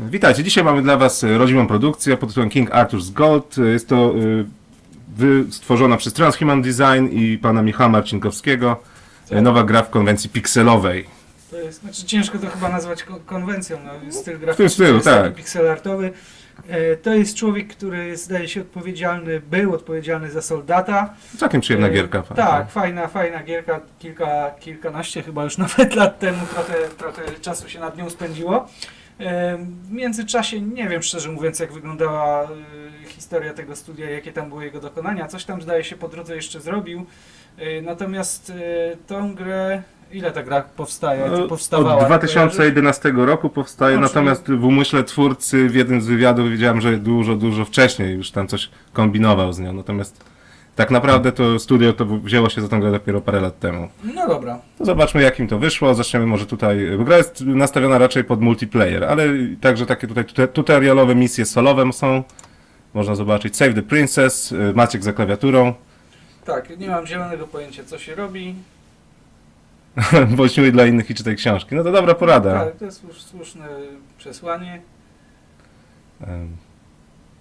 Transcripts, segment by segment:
Witajcie, dzisiaj mamy dla Was e, rodzimą produkcję pod tytułem King Arthur's Gold. E, Jest to wy, stworzona przez Transhuman Design i pana Michała Marcinkowskiego. E, Nowa gra w konwencji pikselowej. To jest, znaczy ciężko to chyba nazwać ko- konwencją, no, styl W tym graficzny stylu, tak. taki pixelartowy. E, To jest człowiek, który zdaje się odpowiedzialny, był odpowiedzialny za soldata. Całkiem przyjemna E, gierka. fajna. Tak, fajna, fajna gierka, kilka, kilkanaście chyba już nawet lat temu, trochę, trochę czasu się nad nią spędziło. E, W międzyczasie nie wiem szczerze mówiąc jak wyglądała e, historia tego studia, jakie tam były jego dokonania. Coś tam zdaje się po drodze jeszcze zrobił. E, Natomiast tą grę, ile ta gra powstaje? Powstawała? Od kojarzysz? 2011 roku powstaje, No, czyli- natomiast w umyśle twórcy w jednym z wywiadów wiedziałem, że dużo, dużo wcześniej już tam coś kombinował z nią. Natomiast tak naprawdę to studio to wzięło się za tą grę dopiero parę lat temu. No dobra. To zobaczmy jak im to wyszło. Zaczniemy może tutaj. bo Gra jest nastawiona raczej pod multiplayer, ale także takie tutaj tutorialowe misje solowe są. Można zobaczyć Save the Princess, y, Maciek za klawiaturą. Tak, nie mam zielonego pojęcia co się robi. Bądź miły dla innych i czytaj książki. No to dobra porada. Tak, to jest słusz, słuszne przesłanie.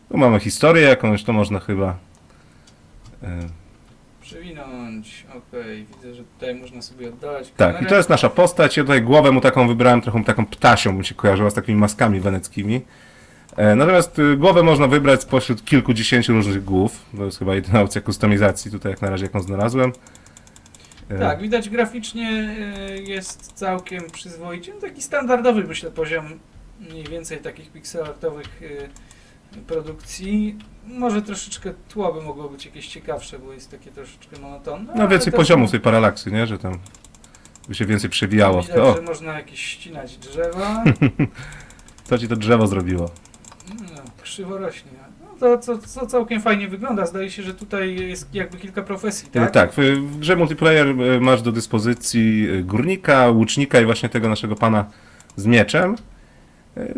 Tu mamy historię jakąś, to można chyba. Em, Przewinąć, okej, widzę, że tutaj można sobie oddalać Tak, i kamerę. to jest nasza postać. Ja tutaj głowę mu taką wybrałem, trochę taką ptasią, mi się kojarzyła z takimi maskami weneckimi. E, Natomiast y, głowę można wybrać spośród kilkudziesięciu różnych głów. To jest chyba jedyna opcja kustomizacji tutaj, jak na razie, jaką znalazłem. E, Tak, widać graficznie e, jest całkiem przyzwoicie. No, taki standardowy, myślę, poziom mniej więcej takich pixelartowych e, produkcji. Może troszeczkę tło by mogło być jakieś ciekawsze, bo jest takie troszeczkę monotonne. No ale więcej też poziomów tej paralaksy, nie? Że tam by się więcej przewijało. Widać. O, że można jakieś ścinać drzewa. co ci to drzewo zrobiło? No, krzywo rośnie. No to co, co całkiem fajnie wygląda. Zdaje się, że tutaj jest jakby kilka profesji, Tak, tak? tak w, w grze multiplayer e, masz do dyspozycji e, górnika, łucznika i właśnie tego naszego pana z mieczem. E,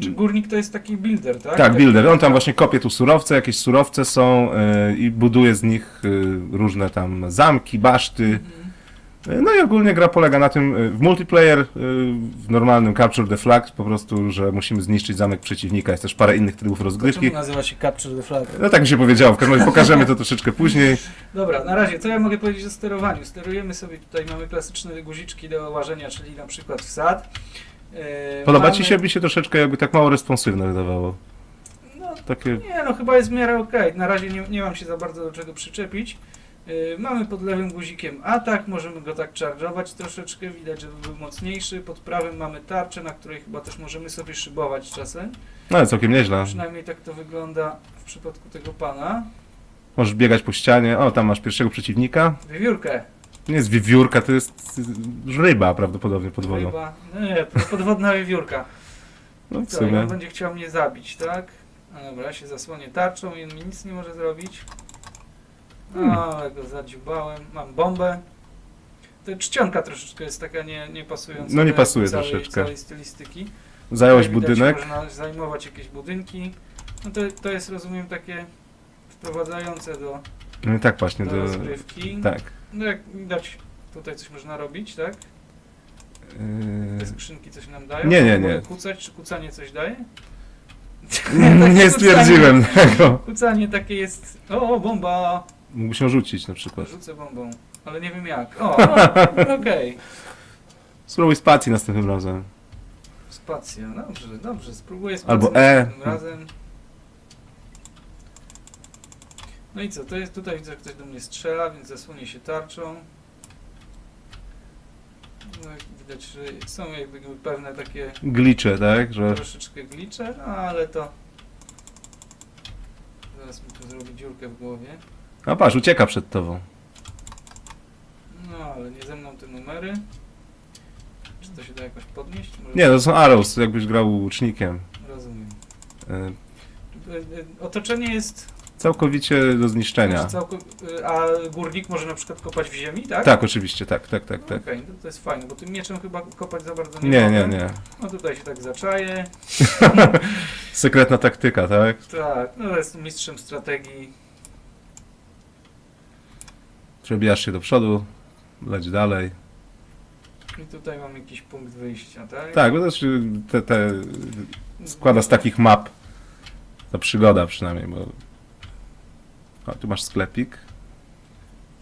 Czy górnik to jest taki builder, tak? Tak, builder. On tam właśnie kopie tu surowce, jakieś surowce są e, i buduje z nich e, różne tam zamki, baszty. E, No i ogólnie gra polega na tym, w multiplayer, w normalnym Capture the Flag, po prostu, że musimy zniszczyć zamek przeciwnika. Jest też parę innych trybów rozgrywki. Czemu nazywa się Capture the Flag? No tak mi się powiedziało, w każdym razie pokażemy to troszeczkę później. Dobra, na razie, co ja mogę powiedzieć o sterowaniu? Sterujemy sobie, tutaj mamy klasyczne guziczki do łażenia, czyli na przykład wsad. E, Podoba mamy- ci się? Mi się troszeczkę jakby tak mało responsywne wydawało. No, Takie... nie, no chyba jest w miarę okej. Na razie nie, nie mam się za bardzo do czego przyczepić. E, mamy pod lewym guzikiem atak, możemy go tak charge'ować troszeczkę, widać, żeby był mocniejszy. Pod prawym mamy tarczę, na której chyba też możemy sobie szybować czasem. No całkiem nieźle. Przynajmniej tak to wygląda w przypadku tego pana. Możesz biegać po ścianie. O, tam masz pierwszego przeciwnika. Wiewiórkę. Nie jest wiewiórka, to jest ryba prawdopodobnie pod wodą. Chyba. Nie, to podwodna wiewiórka. No w Co, i sumie. on będzie chciał mnie zabić, tak? A dobra, ja się zasłonię tarczą i on mi nic nie może zrobić. Hmm. No, ale go zadziubałem. Mam bombę. To czcionka troszeczkę jest taka nie, nie pasująca No nie do pasuje całej, troszeczkę. całej stylistyki. Zająłeś widać, budynek. Można zajmować jakieś budynki. No to, to jest, rozumiem, takie wprowadzające do, No i tak właśnie, do do... rozgrywki. Tak. No jak widać, tutaj coś można robić, tak? Te Yy, skrzynki coś nam dają? Nie, nie, nie. Kucać, czy kucanie coś daje? Nie stwierdziłem tego. Kucanie takie jest. O, o, bomba! Mógłby się rzucić na przykład. Rzucę bombą, ale nie wiem jak. O, okej. Spróbuj spacji następnym razem. Spacja, dobrze, dobrze, spróbuję Albo spację E. następnym razem. No i co, to jest tutaj widzę, że ktoś do mnie strzela, więc zasłonię się tarczą. No, widać, że są jakby pewne takie Glicze, tak? Że... troszeczkę glicze, no ale to... Zaraz mi tu zrobi dziurkę w głowie. A patrz, ucieka przed tobą. No, ale nie ze mną te numery. Czy to się da jakoś podnieść? Może Nie, to są arrows, jakbyś grał łucznikiem. Rozumiem. E, e, Otoczenie jest... Całkowicie do zniszczenia. Znaczy e, A górnik może na przykład kopać w ziemi, tak? Tak, oczywiście, tak, tak, tak, tak. Okej, to, to jest fajne, bo tym mieczem chyba kopać za bardzo nie Nie, mogę. nie, nie. No tutaj się tak zaczaję. Sekretna taktyka, tak? Tak, no jest mistrzem strategii. Przebijasz się do przodu, leć dalej. I tutaj mam jakiś punkt wyjścia, tak? Tak, bo też y, te, te składa z takich map. Ta przygoda przynajmniej, bo... O, tu masz sklepik.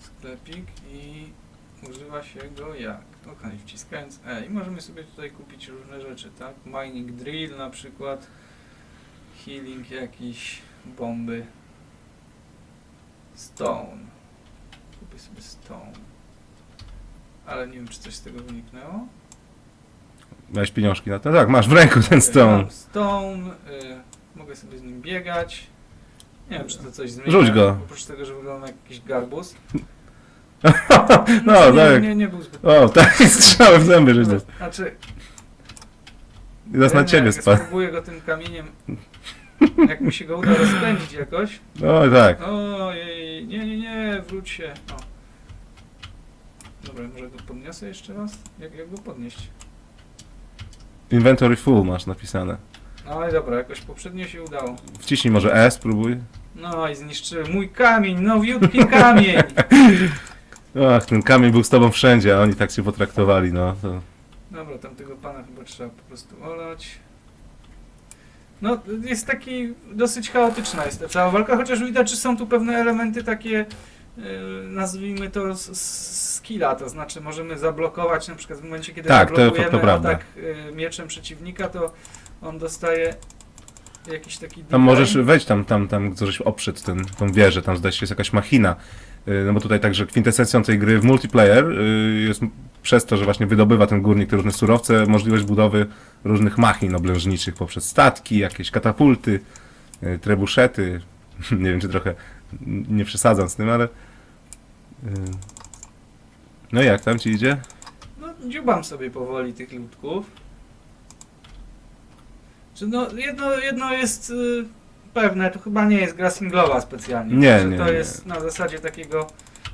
sklepik i używa się go jak? Okej, wciskając E i możemy sobie tutaj kupić różne rzeczy, tak? Mining drill na przykład, healing jakiś, bomby, stone. Kupię sobie stone. Ale nie wiem, czy coś z tego wyniknęło. Miałeś pieniążki na to? Tak, masz w ręku ten stone. Mam stone, y, mogę sobie z nim biegać. Nie wiem, czy to coś zmienia. Rzuć go. Oprócz tego, że wygląda jak jakiś garbus. No, nie, tak. nie, nie był zbyt O, tak, strzały w zęby, że jest. Znaczy, I zaraz na ciebie spadł. Spróbuję go tym kamieniem. Jak mi się go uda rozpędzić jakoś. O, tak. Ojej, nie, nie, nie, wróć się. O. Dobra, może go podniosę jeszcze raz? Jak, jak go podnieść? Inventory full masz napisane. No i dobra, jakoś poprzednio się udało. Wciśnij może E, spróbuj. No i zniszczyłem mój kamień, nowiutki kamień! Ach, ten kamień był z tobą wszędzie, a oni tak się potraktowali, no. To... Dobra, tamtego pana chyba trzeba po prostu olać. No, jest taki dosyć chaotyczna jest ta cała walka, chociaż widać, że są tu pewne elementy takie, yy, nazwijmy to skilla, to znaczy możemy zablokować na przykład w momencie, kiedy Tak, to- to- to zablokujemy prawda. atak yy, mieczem przeciwnika, to on dostaje jakiś taki Tam możesz wejść tam, tam, tam, gdzie żeś oprzedł ten, tą wieżę, tam zdaje się jest jakaś machina. Yy, No bo tutaj także kwintesencją tej gry w multiplayer yy, jest przez to, że właśnie wydobywa ten górnik te różne surowce, możliwość budowy różnych machin oblężniczych poprzez statki, jakieś katapulty, yy, trebuszety. Nie wiem, czy trochę nie przesadzam z tym, ale... yy. No i jak tam ci idzie? No, dziubam sobie powoli tych ludków. Czy no, jedno, jedno jest y, pewne, to chyba nie jest gra singlowa specjalnie. Nie, że nie, To nie. jest na zasadzie takiego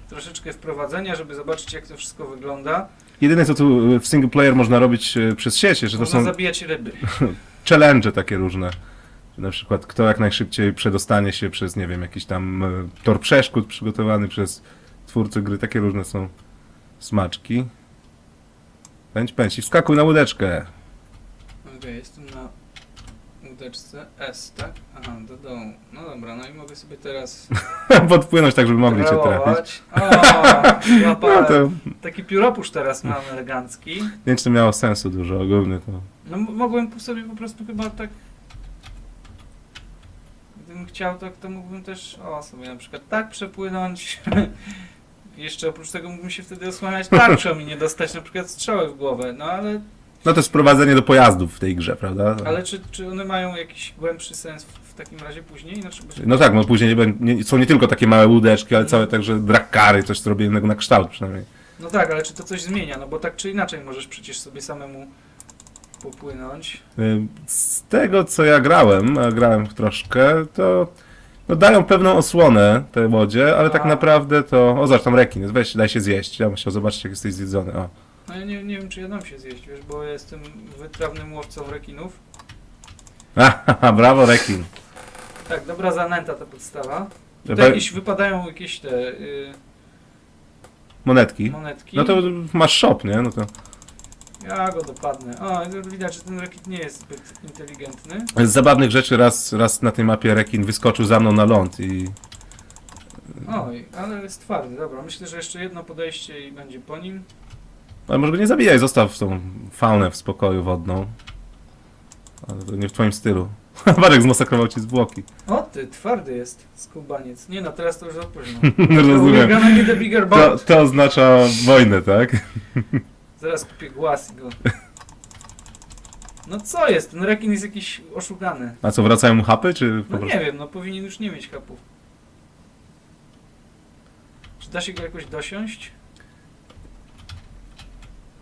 troszeczkę wprowadzenia, żeby zobaczyć jak to wszystko wygląda. Jedyne co tu w single player można robić yy, przez sieć, że to Można są zabijać ryby. challenge takie różne. Na przykład kto jak najszybciej przedostanie się przez, nie wiem, jakiś tam e, tor przeszkód przygotowany przez twórcę gry. Takie różne są smaczki. Pędź, pędź i wskakuj na łódeczkę. Okej, jestem na łódeczce S, tak? Aha, do dołu. No dobra, no i mogę sobie teraz Podpłynąć tak, żeby mogli cię trafić. O, No złapałem. to, Taki pióropusz teraz mam elegancki. nie wiem, czy to miało sensu dużo ogólnie to. No m- mogłem sobie po prostu chyba tak... Gdybym chciał, to, to mógłbym też o sobie na przykład tak przepłynąć. Jeszcze oprócz tego mógłbym się wtedy osłaniać tarczą i nie dostać na przykład strzały w głowę. No ale, No to jest wprowadzenie do pojazdów w tej grze, prawda? ale czy, czy one mają jakiś głębszy sens w, w takim razie później? Znaczy, bo No tak, no później nie, nie, są nie tylko takie małe łódeczki, ale całe także drakary, coś zrobionego na kształt przynajmniej. No tak, ale czy to coś zmienia? No bo tak czy inaczej możesz przecież sobie samemu popłynąć. Y, Z tego co ja grałem, a grałem troszkę, to no dają pewną osłonę te łodzie, ale tak A. naprawdę to. O zobacz, tam rekin jest, weź, daj się zjeść. Ja bym chciał zobaczyć, jak jesteś zjedzony. O. No ja nie, nie wiem, czy ja dam się zjeść, wiesz, bo ja jestem wytrawnym łowcą rekinów. Haha, brawo, rekin. Tak, dobra zanęta ta podstawa. Tutaj jakieś wypadają jakieś te y, Monetki. monetki. No to masz shop, nie? No to Ja go dopadnę. O, widać, że ten rekin nie jest zbyt inteligentny. z zabawnych rzeczy raz, raz na tej mapie rekin wyskoczył za mną na ląd i Oj, ale jest twardy, dobra. Myślę, że jeszcze jedno podejście i będzie po nim. Ale może go nie zabijaj, zostaw tą faunę w spokoju wodną. Ale to nie w twoim stylu. Barek zmasakrował ci zwłoki. O ty, twardy jest skubaniec. Nie no, teraz to już za późno. Rozumiem. We're gonna need a bigger To, boat. to oznacza wojnę, tak? Zaraz kupię głaz i go... No co jest? Ten rekin jest jakiś oszukany. A co, wracają mu hapy, czy po No prostu... nie wiem, no powinien już nie mieć kapów. Czy da się go jakoś dosiąść?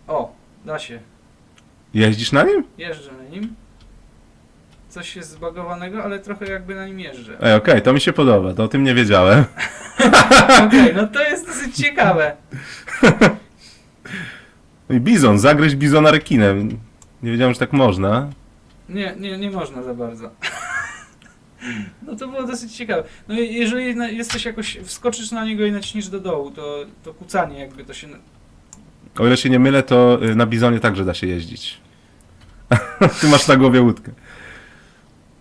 O, da się. Jeździsz na nim? Jeżdżę na nim. Coś jest zbagowanego, ale trochę jakby na nim jeżdżę. Ej, okej, to mi się podoba, to o tym nie wiedziałem. Okej, no to jest dosyć ciekawe. No I bizon, zagryźć bizona rekinem. Nie wiedziałem, że tak można. Nie, nie, nie można za bardzo. No to było dosyć ciekawe. No i jeżeli na- jesteś jakoś, wskoczysz na niego i naciśniesz do dołu, to, to kucanie jakby to się... O ile się nie mylę, to y, na bizonie także da się jeździć. Ty masz na głowie łódkę.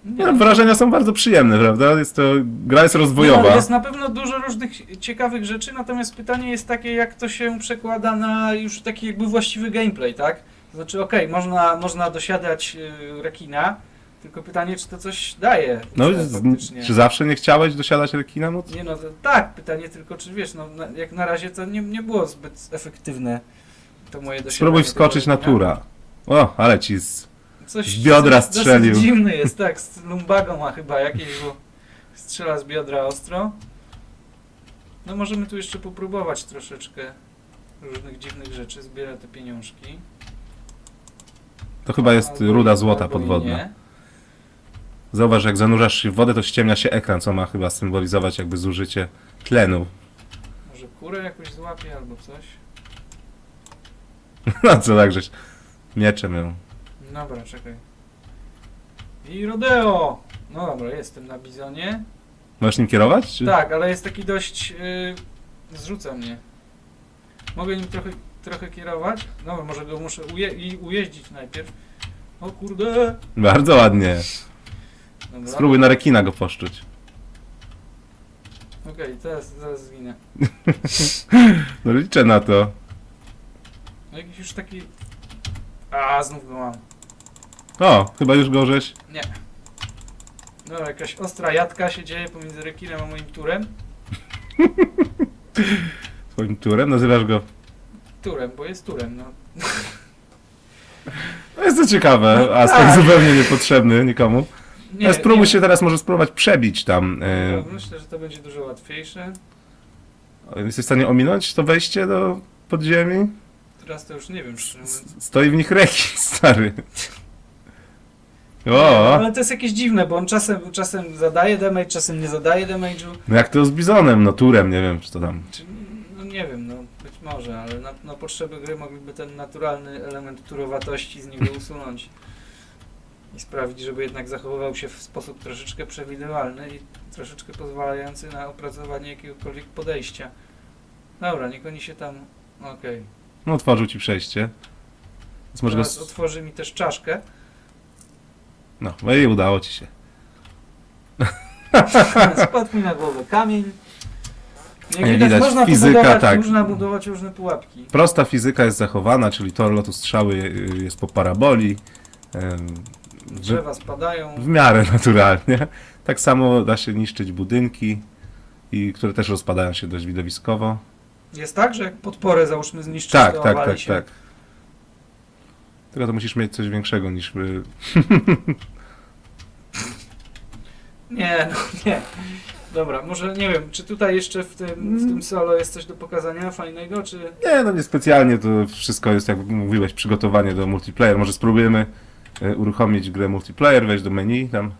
Nie, no, wrażenia są bardzo przyjemne, prawda? Jest to, gra jest rozwojowa. No, jest na pewno dużo różnych ciekawych rzeczy, natomiast pytanie jest takie, jak to się przekłada na już taki jakby właściwy gameplay, tak? To znaczy, okej, można, można dosiadać y, rekina, tylko pytanie, czy to coś daje. No, z- czy zawsze nie chciałeś dosiadać rekina? No, Nie no, to, tak, pytanie tylko, czy wiesz, no, jak na razie to nie, nie było zbyt efektywne to moje dosiadanie. spróbuj wskoczyć na tura. O, ale ci z... Coś Z biodra dosyć strzelił. dziwny jest, tak, z lumbagą ma chyba jakieś, bo strzela z biodra ostro. No możemy tu jeszcze popróbować troszeczkę różnych dziwnych rzeczy, zbiera te pieniążki. To chyba jest Albo- ruda złota albo i podwodna. nie. Zauważ, jak zanurzasz się w wodę, to ściemnia się ekran, co ma chyba symbolizować jakby zużycie tlenu. Może kurę jakoś złapie albo coś. No co tak, żeś mieczem ją. Dobra, czekaj. I rodeo! No dobra, jestem na bizonie. Możesz nim kierować? Czy? Tak, ale jest taki dość... Yy, zrzuca mnie. Mogę nim trochę, trochę kierować? Dobra, może go muszę uje i ujeździć najpierw. O kurde! Bardzo ładnie. Dobra. Spróbuj na rekina go poszczuć. Okej, teraz, zaraz zginę. No liczę na to. No jakiś już taki... A, znów go mam. O, chyba już go żeś. Nie. Dobra, jakaś ostra jadka się dzieje pomiędzy rekinem a moim turem. Twoim turem nazywasz go. Turem, bo jest turem, no. No jest to ciekawe, No aspekt tak. zupełnie niepotrzebny nikomu. Nie, Ale spróbuj nie. się teraz może spróbować przebić tam. E, No, Myślę, że to będzie dużo łatwiejsze. jesteś w stanie ominąć to wejście do podziemi? Teraz to już nie wiem, szczerze mówiąc. S- Stoi w nich rekin, stary. O, ale to jest jakieś dziwne, bo on czasem, czasem zadaje damage, czasem nie zadaje damage'u. no jak to z bizonem, no turem, nie wiem, czy to tam. Czy, no nie wiem, no być może, ale na, na potrzeby gry mogliby ten naturalny element turowatości z niego usunąć. I sprawić, żeby jednak zachowywał się w sposób troszeczkę przewidywalny i troszeczkę pozwalający na opracowanie jakiegokolwiek podejścia. Dobra, niech oni się tam... Okej. No otworzył ci przejście. Więc może go... Teraz s- otworzy mi też czaszkę. No, no i udało ci się. Spadł mi na głowę kamień. Jak Jak widać, widać, można, fizyka, budować, tak. można budować różne pułapki. Prosta fizyka jest zachowana, czyli tor lotu strzały y, jest po paraboli. em, Drzewa spadają. w miarę naturalnie. Tak samo da się niszczyć budynki, i które też rozpadają się dość widowiskowo. Jest tak, że jak podporę załóżmy zniszczyć, Tak, to tak, tak, się. tak. Tylko to musisz mieć coś większego niż... y, Nie, no nie. Dobra, może nie wiem, czy tutaj jeszcze w tym, w Mm. tym solo jest coś do pokazania fajnego, czy... Nie, no niespecjalnie, to wszystko jest, jak mówiłeś, przygotowanie do multiplayer. Może spróbujemy e, uruchomić grę multiplayer, wejść do menu, tam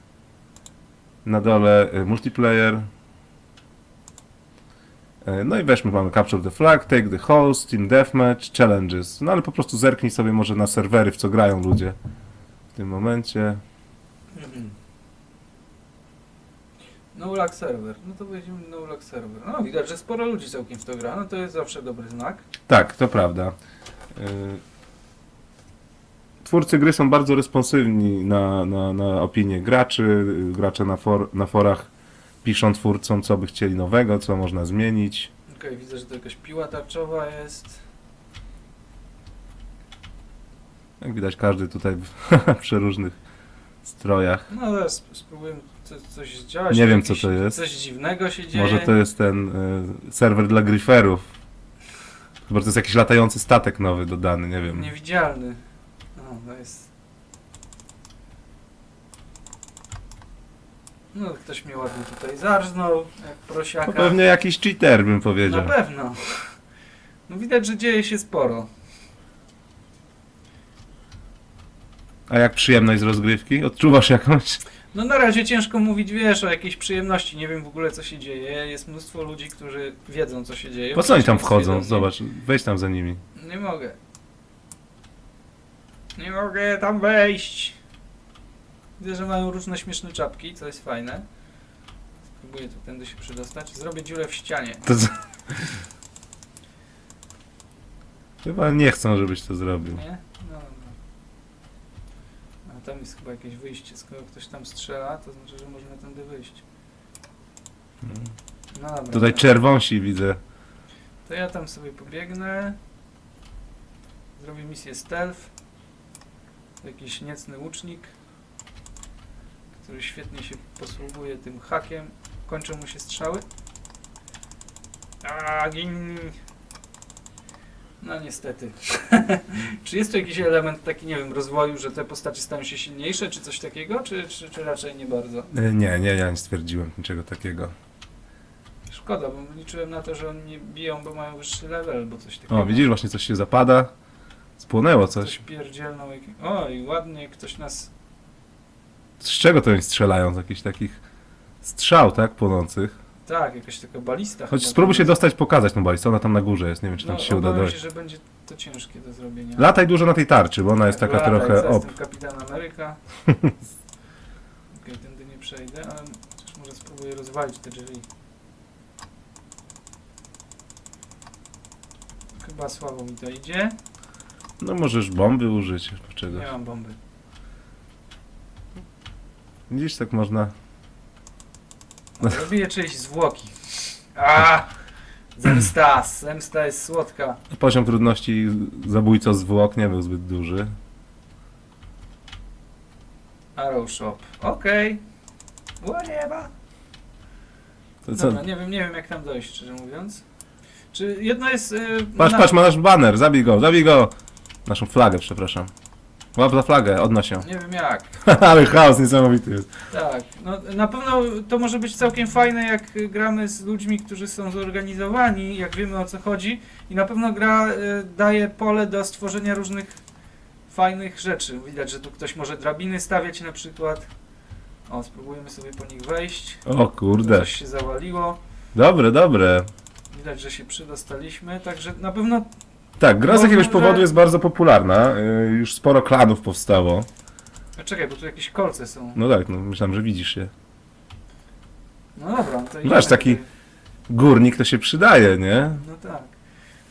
na dole e, multiplayer. E, No i weźmy, mamy Capture the Flag, Take the Host, Team Deathmatch, Challenges. No ale po prostu zerknij sobie może na serwery, w co grają ludzie w tym momencie. No lag server. No to weźmiemy no lag server. No widać, że sporo ludzi całkiem w to gra, no to jest zawsze dobry znak. Tak, to prawda. E, Twórcy gry są bardzo responsywni na, na, na opinie graczy. Gracze na, for, na forach piszą twórcom, co by chcieli nowego, co można zmienić. Okej, widzę, że to jakaś piła tarczowa jest. Jak widać, każdy tutaj w przeróżnych strojach. No ale sp- spróbujemy co, coś zdziałać. Nie wiem, co to jest. Coś dziwnego się dzieje. Może to jest ten e, serwer dla gryferów. Chyba to jest jakiś latający statek nowy dodany, nie wiem. Niewidzialny. No, to jest... No, ktoś mnie ładnie tutaj zarżnął, jak prosiaka. To pewnie jakiś cheater bym Na powiedział. pewno. No widać, że dzieje się sporo. A jak przyjemność z rozgrywki? Odczuwasz jakąś? No na razie ciężko mówić, wiesz, o jakiejś przyjemności. Nie wiem w ogóle, co się dzieje. Jest mnóstwo ludzi, którzy wiedzą, co się dzieje. Po co oni tam wchodzą? Zobacz, wejdź tam za nimi. Nie mogę. Nie mogę tam wejść. Widzę, że mają różne śmieszne czapki, co jest fajne. Spróbuję tu tędy się przedostać. Zrobię dziurę w ścianie. To co? Chyba nie chcą, żebyś to zrobił. Nie? No dobra. tam jest chyba jakieś wyjście. Skoro ktoś tam strzela, to znaczy, że można tędy wyjść. No dobra. Tutaj czerwonsi widzę. To ja tam sobie pobiegnę. Zrobię misję stealth. Jakiś niecny łucznik, który świetnie się posługuje tym hakiem. Kończą mu się strzały. A, gin. No niestety. czy jest tu jakiś element taki, nie wiem, rozwoju, że te postacie stają się silniejsze, czy coś takiego, czy, czy, czy raczej nie bardzo? E, Nie, nie, ja nie stwierdziłem niczego takiego. Szkoda, bo liczyłem na to, że oni nie biją, bo mają wyższy level, albo coś takiego. O, widzisz, właśnie coś się zapada. Spłonęło Coś coś. pierdzielną. Jak... Oj, ładnie ktoś nas... Z czego to oni strzelają? Z jakichś takich strzał, tak? Płonących. Tak, jakaś taka balista. Choć chyba spróbuj się dostać, pokazać tą balistę. Ona tam na górze jest, nie wiem czy tam no, ci się uda obawiam dojść. się, że będzie to ciężkie do zrobienia. Lataj dużo na tej tarczy, bo ona jest taka Lataj, trochę op. Jestem kapitan Ameryka. Okej, tędy nie przejdę, ale chociaż może spróbuję rozwalić te drzwi. Chyba słabo mi to idzie. No możesz bomby użyć czegoś. Nie mam bomby. Widzisz, tak można. Robię czyjeś zwłoki. A! Zemsta! Zemsta jest słodka. Poziom trudności zabójco zwłok nie był zbyt duży. Arrow Shop. Okej. Whatever. To co? Dobra, nie wiem, nie wiem jak tam dojść, szczerze mówiąc. Czy jedno jest... Yy, Patrz, na- patrz, ma nasz baner, zabij go, zabij go! Naszą flagę, przepraszam. Łap za flagę, odnoś ją. Nie wiem jak. Ale chaos niesamowity jest. Tak. No, na pewno to może być całkiem fajne, jak gramy z ludźmi, którzy są zorganizowani, jak wiemy o co chodzi. I na pewno gra y, daje pole do stworzenia różnych fajnych rzeczy. Widać, że tu ktoś może drabiny stawiać na przykład. O, spróbujemy sobie po nich wejść. O kurde. Coś się zawaliło. Dobre, dobre. Widać, że się przydostaliśmy, także na pewno Tak, gra z jakiegoś powodu jest bardzo popularna. y, Już sporo klanów powstało. A czekaj, bo tu jakieś kolce są. No tak, no myślałem, że widzisz je. No dobra, no to Masz idziemy taki- tutaj. Górnik to się przydaje, nie? No tak.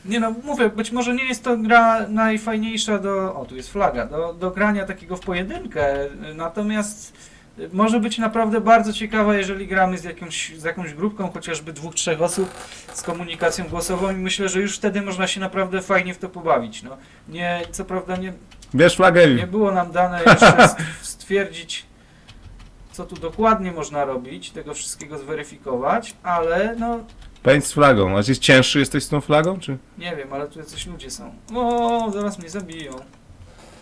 Nie no, mówię, być może nie jest to gra najfajniejsza do... O, tu jest flaga. Do, do grania takiego w pojedynkę. Natomiast może być naprawdę bardzo ciekawa, jeżeli gramy z jakąś, z jakąś grupką, chociażby dwóch, trzech osób z komunikacją głosową i myślę, że już wtedy można się naprawdę fajnie w to pobawić. No, nie, co prawda nie, flagę nie było nam dane jeszcze st- stwierdzić, co tu dokładnie można robić, tego wszystkiego zweryfikować, ale no Pędź z flagą. A jest cięższy jesteś z tą flagą, czy? nie wiem, ale tu jacyś ludzie są. O, zaraz mnie zabiją.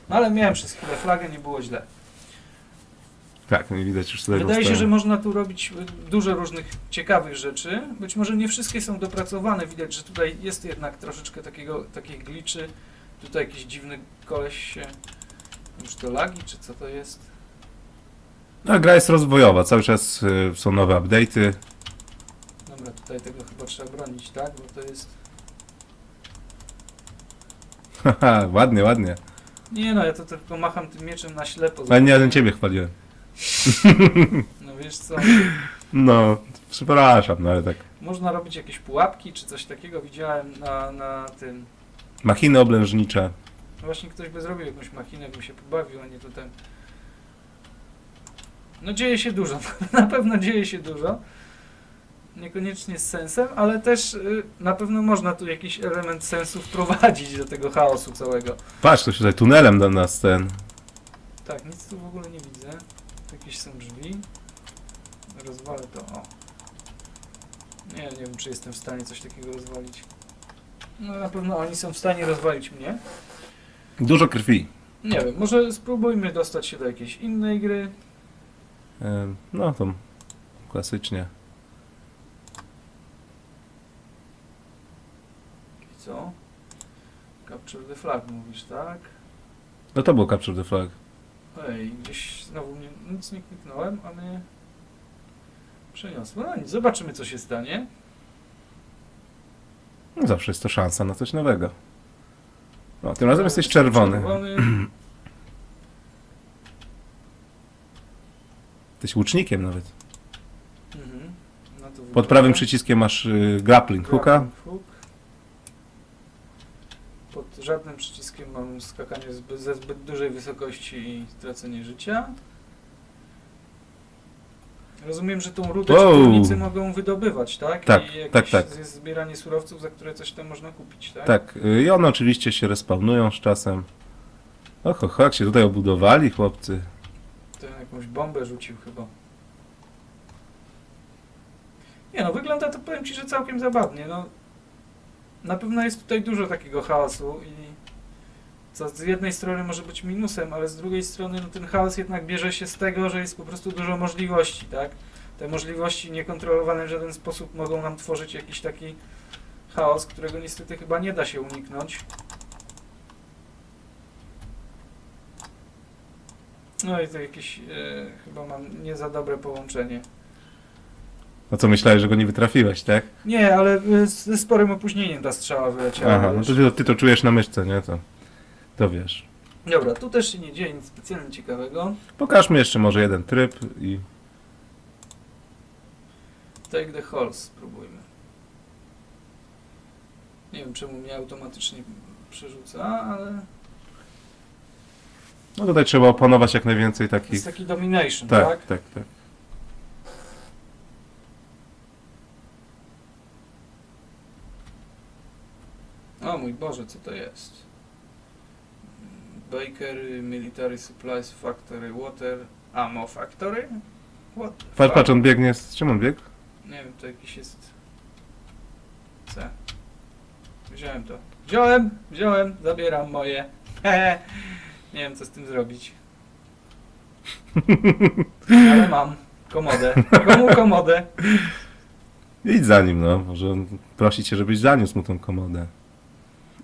No ale miałem przez chwilę flagę, nie było źle. Tak, no i widać już tutaj Wydaje się, że można tu robić y, dużo różnych ciekawych rzeczy. Być może nie wszystkie są dopracowane. Widać, że tutaj jest jednak troszeczkę takiego, takich gliczy. Tutaj jakiś dziwny koleś się... Już to lagi, czy co to jest? No, gra jest rozwojowa, cały czas y, są nowe update'y. Dobra, tutaj tego chyba trzeba bronić, tak? Bo to jest... Haha, ładnie, ładnie. Nie no, ja to tylko macham tym mieczem na ślepo. Ale nie, ja ten ciebie chwaliłem. No wiesz co, No, przepraszam, no ale tak. można robić jakieś pułapki czy coś takiego. Widziałem na, na tym... Machiny oblężnicze. Właśnie ktoś by zrobił jakąś machinę, bym się pobawił, a nie tutaj... No dzieje się dużo, na pewno dzieje się dużo. Niekoniecznie z sensem, ale też y, na pewno można tu jakiś element sensu wprowadzić do tego chaosu całego. Patrz, to się tutaj tunelem do nas ten. Tak, nic tu w ogóle nie widzę. Jakieś są drzwi. Rozwalę to, o. Nie, nie wiem, czy jestem w stanie coś takiego rozwalić. No na pewno oni są w stanie rozwalić mnie. Dużo krwi. Nie wiem, może spróbujmy dostać się do jakiejś innej gry. Em, No, to klasycznie. I co? Capture the flag mówisz, tak? No to było Capture the Flag. Ej, gdzieś znowu mnie, nic nie kliknąłem, a mnie przeniosło. No nic, zobaczymy co się stanie. No, zawsze jest to szansa na coś nowego. No, tym razem jesteś czerwony. czerwony. Jesteś łucznikiem nawet. Mhm. No to Pod prawym przyciskiem masz y, grappling hooka. Grappling hook. Pod żadnym przyciskiem mam skakanie zbyt, ze zbyt dużej wysokości i tracenie życia. Rozumiem, że tą rutę Wow. szkolnicy mogą wydobywać, tak? Tak, I tak, tak. jest zbieranie surowców, za które coś tam można kupić, tak? Tak, y, i one oczywiście się respawnują z czasem. Och, och, jak się tutaj obudowali chłopcy. To jakąś bombę rzucił chyba. Nie no, wygląda to powiem Ci, że całkiem zabawnie. No, na pewno jest tutaj dużo takiego chaosu i co z jednej strony może być minusem, ale z drugiej strony no, ten chaos jednak bierze się z tego, że jest po prostu dużo możliwości, tak? Te możliwości niekontrolowane w żaden sposób mogą nam tworzyć jakiś taki chaos, którego niestety chyba nie da się uniknąć. No i to jakieś e, chyba mam nie za dobre połączenie. No co, myślałeś, że go nie wytrafiłeś, tak? Nie, ale e, ze sporym opóźnieniem ta strzała wyleciała. Aha, no wiesz. to ty, ty to czujesz na myszce, nie? To, to wiesz. Dobra, tu też się nie dzieje nic specjalnie ciekawego. Pokażmy jeszcze może jeden tryb i... Take the horse spróbujmy. Nie wiem czemu mnie automatycznie przerzuca, ale No tutaj trzeba opanować jak najwięcej to takich... jest taki domination, tak? Tak, tak, tak. O mój Boże, co to jest? Bakery, Military Supplies Factory, Water, Ammo Factory? What the Patrz, fuck? patrz, on biegnie... Z czym on biegł? Nie wiem, to jakiś jest... C. Wziąłem to. Wziąłem, wziąłem, zabieram moje. Nie wiem, co z tym zrobić. Ale mam komodę. Komu komodę? Idź za nim, no. Może on prosi cię, żebyś zaniósł mu tą komodę.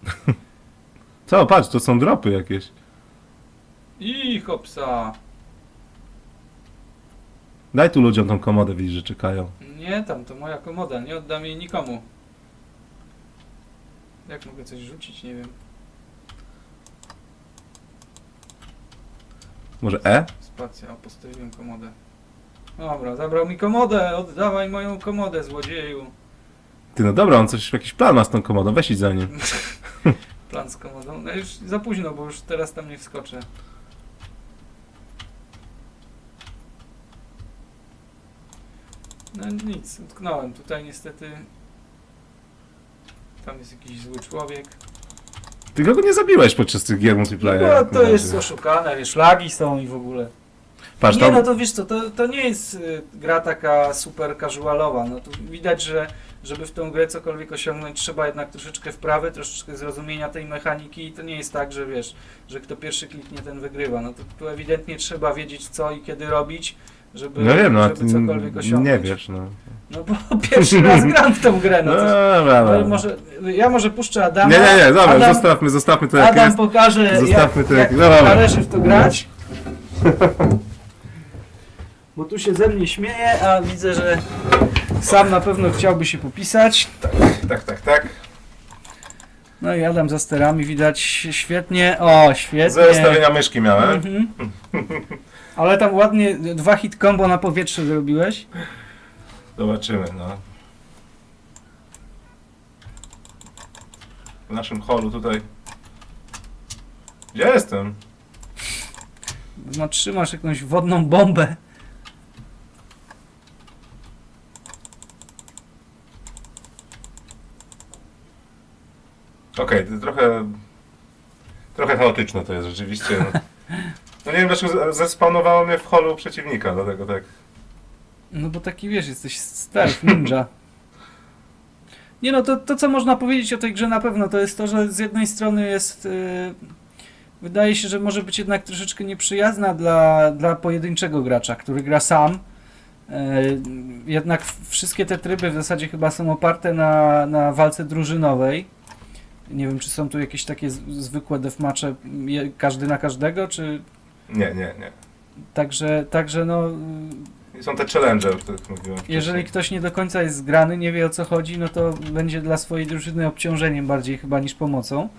Co, patrz, to są dropy jakieś. I hopsa. Daj tu ludziom tą komodę, widzisz, że czekają. Nie, tam to moja komoda, nie oddam jej nikomu. Jak mogę coś rzucić, nie wiem. Może E? Spacja, postawiłem komodę. Dobra, zabrał mi komodę, oddawaj moją komodę, złodzieju. Ty, no dobra, on coś, jakiś plan ma z tą komodą, weź idź za nim. Plan z komodą. No już za późno, bo już teraz tam nie wskoczę. No nic, utknąłem. Tutaj niestety... Tam jest jakiś zły człowiek. Ty go nie zabiłeś podczas tych gier multiplayer. No to jest oszukane, wiesz, lagi są i w ogóle. Patrz, nie, tam, no to wiesz co, to, to nie jest y, gra taka super casualowa. No tu widać, że żeby w tą grę cokolwiek osiągnąć, trzeba jednak troszeczkę wprawy, troszeczkę zrozumienia tej mechaniki i to nie jest tak, że wiesz, że kto pierwszy kliknie, ten wygrywa. No to tu ewidentnie trzeba wiedzieć co i kiedy robić, żeby, no wiem, no, żeby ty cokolwiek osiągnąć. nie wiesz, no. No bo pierwszy raz gram w tą grę, no No, dobra, no, dobra. może, ja może puszczę Adama. Nie, nie, nie, dobra, Adam, zostawmy, zostawmy to jak Adam jest. pokaże, Zostawmy jak, to jak- jak no należy w to grać. Bo tu się ze mnie śmieje, a widzę, że sam na pewno chciałby się popisać. Tak, tak, tak. No i Adam za sterami widać świetnie. O, świetnie. Ze ustawienia myszki miałem. Mhm. Ale tam ładnie dwa hit combo na powietrze zrobiłeś. Zobaczymy, no. W naszym holu tutaj. Gdzie jestem? No, trzymasz jakąś wodną bombę. Okej, to trochę... Trochę chaotyczne to jest rzeczywiście. No, no nie wiem dlaczego zespawnowało mnie w holu przeciwnika, dlatego tak. No bo taki wiesz, jesteś stealth ninja. Nie no, to, to co można powiedzieć o tej grze na pewno, to jest to, że z jednej strony jest... Yy, wydaje się, że może być jednak troszeczkę nieprzyjazna dla, dla pojedynczego gracza, który gra sam. Yy, jednak wszystkie te tryby w zasadzie chyba są oparte na, na walce drużynowej. Nie wiem, czy są tu jakieś takie zwykłe je- każdy na każdego, czy... Nie, nie, nie. Także, także no... Są te challenge, o których mówiłem Jeżeli wcześniej. ktoś nie do końca jest zgrany, nie wie o co chodzi, no to będzie dla swojej drużyny obciążeniem bardziej chyba niż pomocą.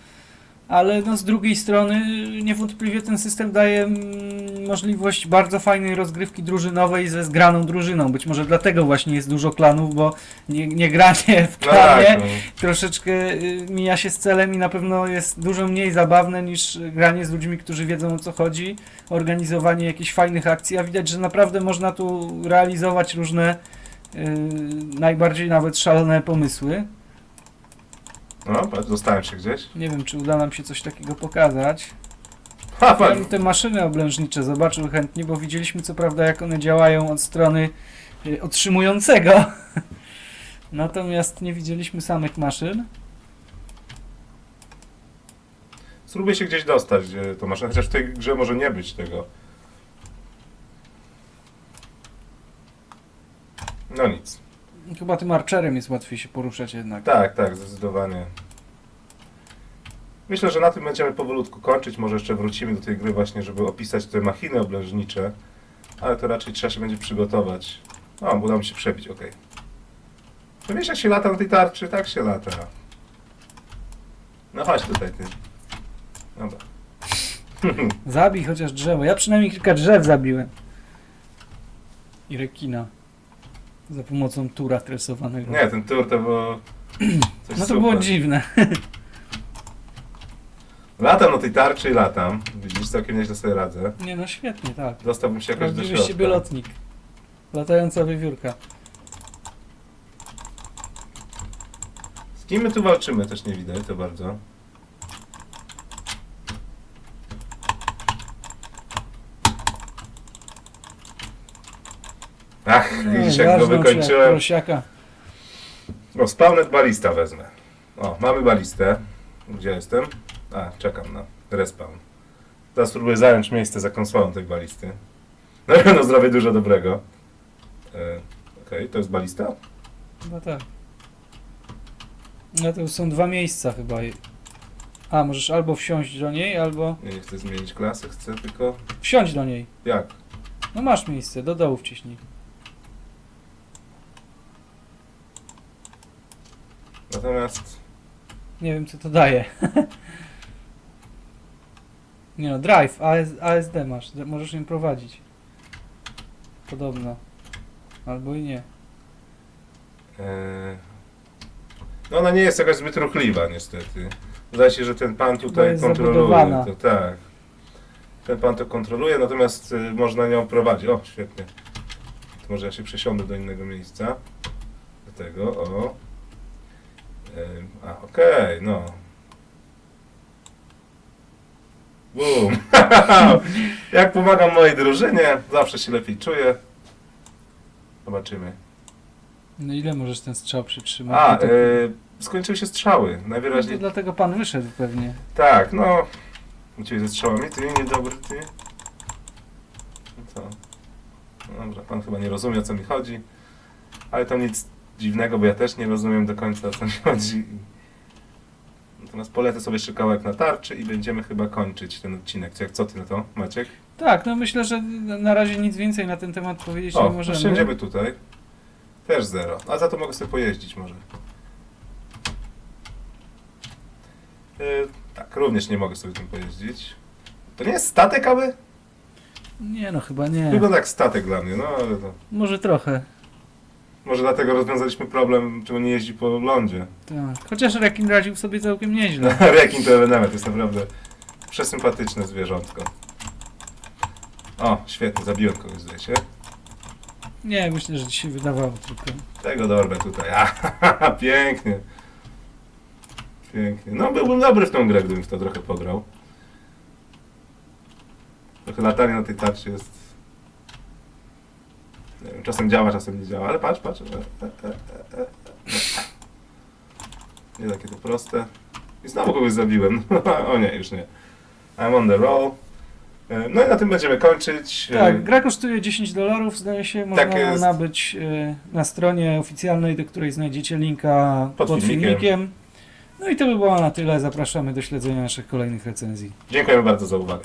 Ale no z drugiej strony niewątpliwie ten system daje mm, możliwość bardzo fajnej rozgrywki drużynowej ze zgraną drużyną. Być może dlatego właśnie jest dużo klanów, bo nie, nie granie w No klanie tak, no. troszeczkę y, mija się z celem i na pewno jest dużo mniej zabawne niż granie z ludźmi, którzy wiedzą o co chodzi, organizowanie jakichś fajnych akcji, a widać, że naprawdę można tu realizować różne y, najbardziej nawet szalone pomysły. No, patrz, dostałem się gdzieś. Nie wiem, czy uda nam się coś takiego pokazać. Ha, Ja patrz. bym te maszyny oblężnicze zobaczył chętnie, bo widzieliśmy co prawda jak one działają od strony y, otrzymującego. Natomiast nie widzieliśmy samych maszyn. Spróbuję się gdzieś dostać, gdzie to masz. Chociaż w tej grze może nie być tego. No nic. Chyba tym archerem jest łatwiej się poruszać jednak. Tak, tak, zdecydowanie. Myślę, że na tym będziemy powolutku kończyć. Może jeszcze wrócimy do tej gry właśnie, żeby opisać te machiny oblężnicze. Ale to raczej trzeba się będzie przygotować. O, udało mi się przebić, okej. No wiesz, jak się lata na tej tarczy? Tak się lata. No chodź tutaj, ty. Dobra. Zabij chociaż drzewo. Ja przynajmniej kilka drzew zabiłem. I rekina. Za pomocą tura tresowanego. Nie, ten tur to było... Coś No to super. było dziwne. Latam na tej tarczy i latam. Widzisz, całkiem nieźle sobie radzę. Nie no świetnie, tak. Dostałbym się jakoś do Prawdziwy środka. siebie lotnik. Latająca wiewiórka. Z kim my tu walczymy, też nie widać to bardzo. Ach, widzisz jak go wykończyłem. prosiaka. O, spawnet balista wezmę. O, mamy balistę. Gdzie jestem? A, czekam na respawn. Teraz spróbuję zająć miejsce za konsolą tej balisty. No i no zrobię dużo dobrego. E, Okej, to jest balista? No tak. No to są dwa miejsca chyba. A, możesz albo wsiąść do niej, albo Nie, nie chcę zmienić klasy, chcę tylko... wsiąść do niej. Jak? No masz miejsce, do dołu wciśnij. Natomiast... Nie wiem co to daje. Nie no, drive, AS, ASD masz, możesz nim prowadzić. Podobno. Albo i nie. E, No ona nie jest jakaś zbyt ruchliwa niestety. Zdaje się, że ten pan tutaj jest kontroluje. zabudowana. To, tak. Ten pan to kontroluje, natomiast y, można nią prowadzić. O, świetnie. To może ja się przesiądę do innego miejsca. Do tego, o. A, okej, no. Boom. Jak pomagam mojej drużynie, zawsze się lepiej czuję. Zobaczymy. No ile możesz ten strzał przytrzymać? A, No to, y, skończyły się strzały. no to Najwyraźniej. dlatego pan wyszedł pewnie. Tak, no. U ciebie ze strzałami, ty niedobry, ty. No co? No Dobra, pan chyba nie rozumie o co mi chodzi. Ale to nic dziwnego, bo ja też nie rozumiem do końca o co mi chodzi. Natomiast polecę sobie jeszcze kawałek na tarczy i będziemy chyba kończyć ten odcinek. Co- Jak co ty na to, Maciek? Tak, no myślę, że na razie nic więcej na ten temat powiedzieć O, nie możemy. siędziemy tutaj. Też zero. A za to mogę sobie pojeździć może. Yy, tak, również nie mogę sobie tym pojeździć. To nie jest statek, aby? Nie no, chyba nie. Wygląda jak statek dla mnie, no ale to... Może trochę. Może dlatego rozwiązaliśmy problem, czemu nie jeździ po lądzie. Tak. Chociaż Rekin radził sobie całkiem nieźle. Rekin to ewenement, jest naprawdę przesympatyczne zwierzątko. O, świetnie, zabiłem kogoś, zdaje się. Nie, myślę, że ci się wydawało tylko. Tego dorwę tutaj. A, pięknie. Pięknie. No byłbym dobry w tą grę, gdybym w to trochę pograł. Trochę latanie na tej tarczy jest... Wiem, czasem działa, czasem nie działa, ale patrz, patrz. E, e, e. Nie takie to proste. I znowu kogoś zabiłem. o nie, już nie. I'm on the roll. No i na tym będziemy kończyć. Tak, gra kosztuje 10 dolarów, zdaje się, można Tak nabyć na stronie oficjalnej, do której znajdziecie linka Pod pod, filmikiem. filmikiem. No i to by było na tyle. Zapraszamy do śledzenia naszych kolejnych recenzji. Dziękujemy bardzo za uwagę.